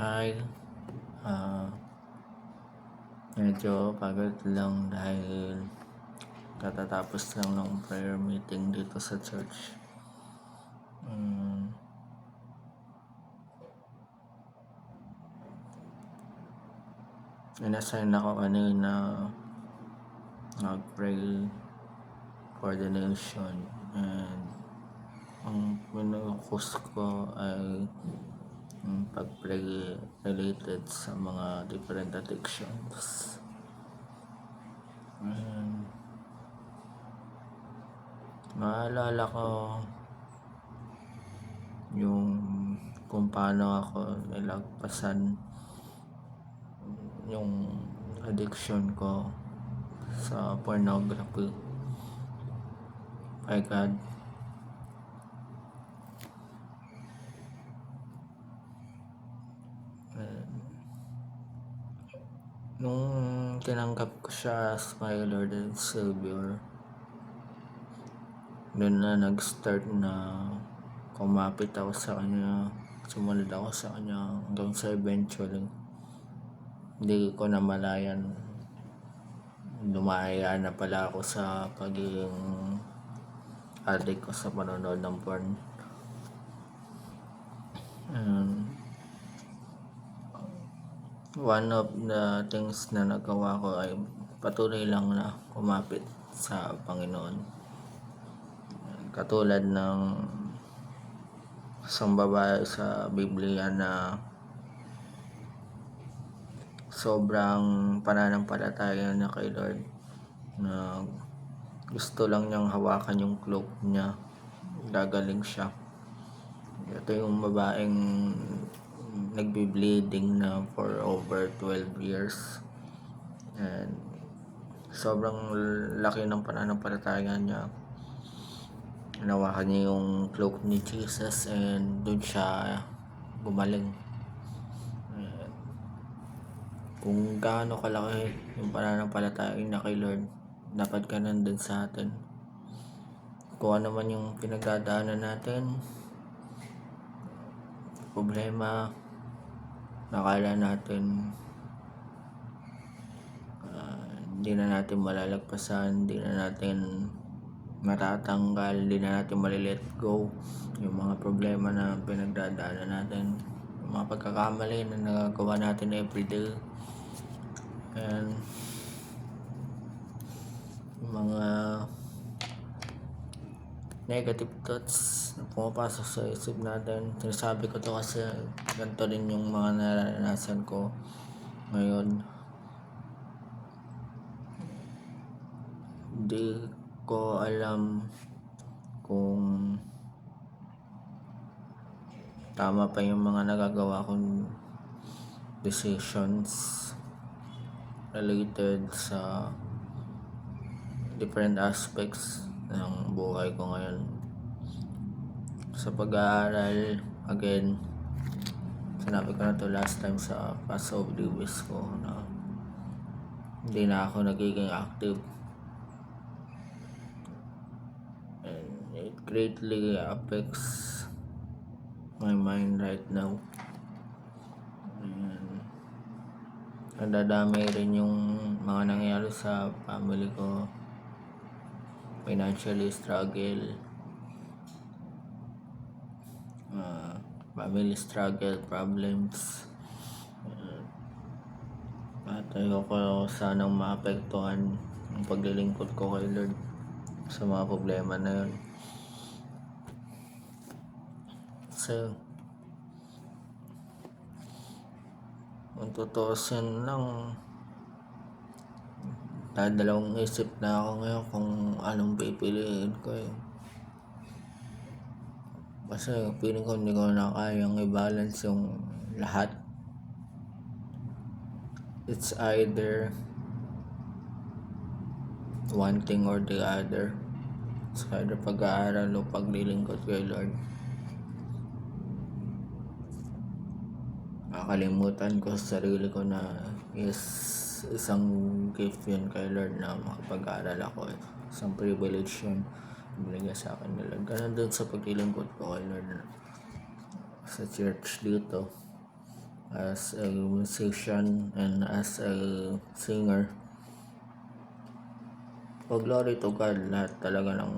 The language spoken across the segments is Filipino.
Ay, ah, medyo pagod lang dahil katatapos lang ng prayer meeting dito sa church. Mm. Inassign ako kanina nag-pray coordination and ang pinukus ko ay yung pag-pray related sa mga different addictions. And, maalala ko yung kung paano ako nilagpasan yung addiction ko sa pornography. My God. Nung tinanggap ko siya as my Lord and Savior, doon na nag-start na kumapit ako sa kanya, sumunod ako sa kanya hanggang sa eventually hindi ko na malayan lumaya na pala ako sa pagiging addict ko sa panonood ng porn. And one of the things na nagawa ko ay patuloy lang na kumapit sa Panginoon. Katulad ng isang babae sa Biblia na sobrang pananampalataya niya kay Lord na gusto lang niyang hawakan yung cloak niya gagaling siya ito yung babaeng nagbi-bleeding na for over 12 years. And sobrang laki ng pananampalataya niya. Nawakan niya yung cloak ni Jesus and doon siya gumaling. Kung gaano kalaki yung pananampalataya na kay Lord dapat ka nandun sa atin. Kung ano man yung pinagdadaanan natin problema nakala natin hindi na natin malalagpasan hindi na natin matatanggal hindi na natin malilet go. Yung mga problema na pinagdadaanan natin yung mga pagkakamali na nagagawa natin everyday. And mga negative thoughts na pumapasok sa isip natin. Sinasabi ko to kasi ganito din yung mga naranasan ko ngayon. Hindi ko alam kung tama pa yung mga nagagawa kong decisions related sa different aspects ng buhay ko ngayon. Sa pag-aaral, again, sinabi ko na to last time sa past oblivious ko na hindi na ako nagiging active. And it greatly affects my mind right now. And nadadamay rin yung mga nangyayari sa family ko financially struggle. Uh, family struggle problems. Uh, at ayoko sanang maapektuhan ang paglilingkod ko kay Lord sa mga problema na yun. So kung tutuusin lang dalawang isip na ako ngayon kung anong pipiliin ko eh. Kasi feeling ko hindi ko na kayang i-balance yung lahat. It's either one thing or the other. It's either pag-aaral o paglilingkod kay Lord. Nakalimutan ko sa sarili ko na yes, isang gift yun kay Lord na makapag-aaral ako. Isang privilege yun. Binigay sa akin ni Lord. Ganun din sa paglilingkod ko kay Lord sa church dito. as a musician and as a singer. Oh, glory to God, lahat talaga ng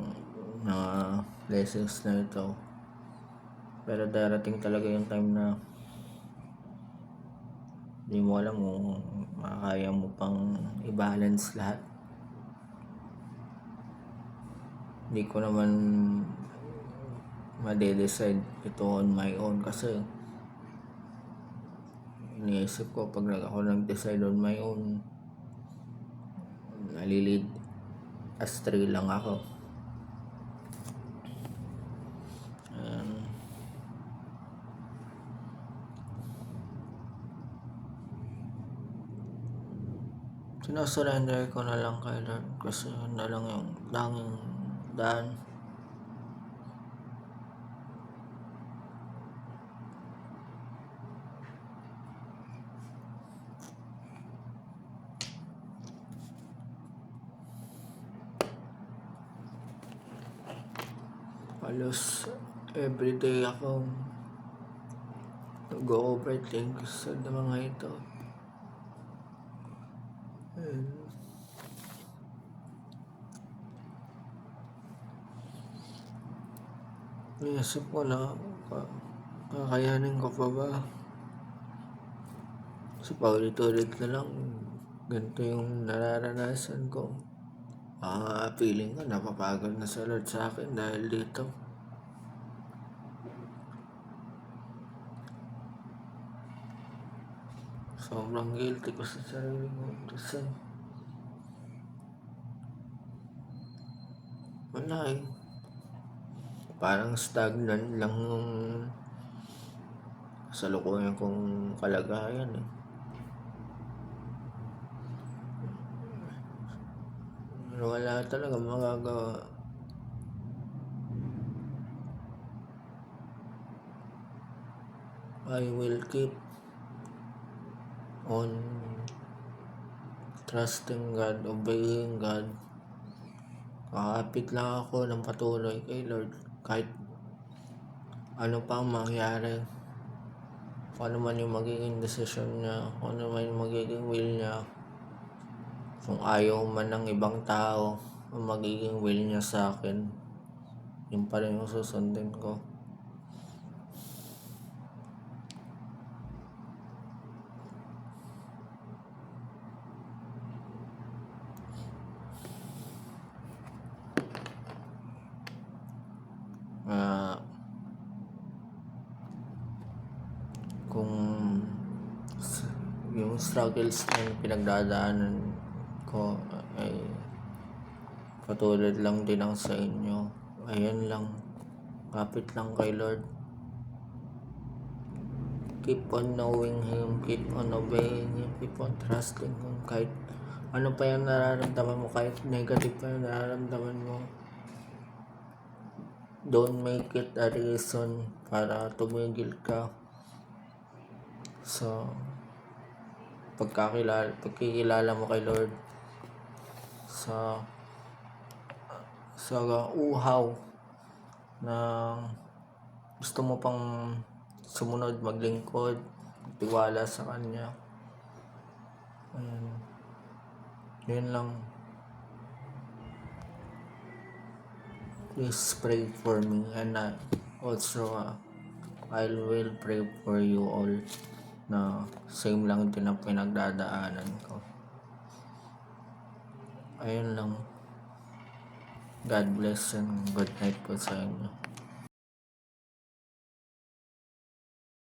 mga blessings na ito. Pero darating talaga yung time na hindi mo alam kung makakaya mo pang i-balance lahat. Hindi ko naman made-decide ito on my own kasi iniisip ko pag ako nag-decide on my own nalilid astray lang ako. Sinasurrender ko na lang kay Lord kasi yun na lang yung tanging daan. Halos everyday ako nag-overthink sa mga ito. And, Naisip ko na ka- kakayanin ko pa ba? Kasi paulit-ulit na lang ganito yung nararanasan ko. Ah, feeling ko napapagod na sa Lord sa akin dahil dito. Sobrang guilty ko sa sarili ko. Kasi wala eh. Parang stagnant lang yung sa lukuyan kong kalagayan eh. Wala talaga magagawa. I will keep on trusting God, obeying God. Kakapit lang ako ng patuloy kay Lord kahit ano pa ang mangyari. Kung ano man yung magiging decision niya, kung ano man yung magiging will niya. Kung ayaw man ng ibang tao, ang magiging will niya sa akin, yun pa rin yung susundin ko. Ah, kung s- yung struggles na pinagdadaanan ko ay katulad lang din ang sa inyo. Ayan lang. Kapit lang kay Lord. Keep on knowing Him. Keep on obeying Him. Keep on trusting Him. Kahit ano pa yung nararamdaman mo. Kahit negative pa yung nararamdaman mo. Don't make it a reason para tumigil ka sa pagkakilala, pagkikilala mo kay Lord sa sa uhaw na gusto mo pang sumunod, maglingkod, tiwala sa Kanya. Ayan. Yun lang. Please pray for me and I also uh, I will pray for you all na same lang din ang pinagdadaanan ko. Ayun lang. God bless and good night po sa inyo.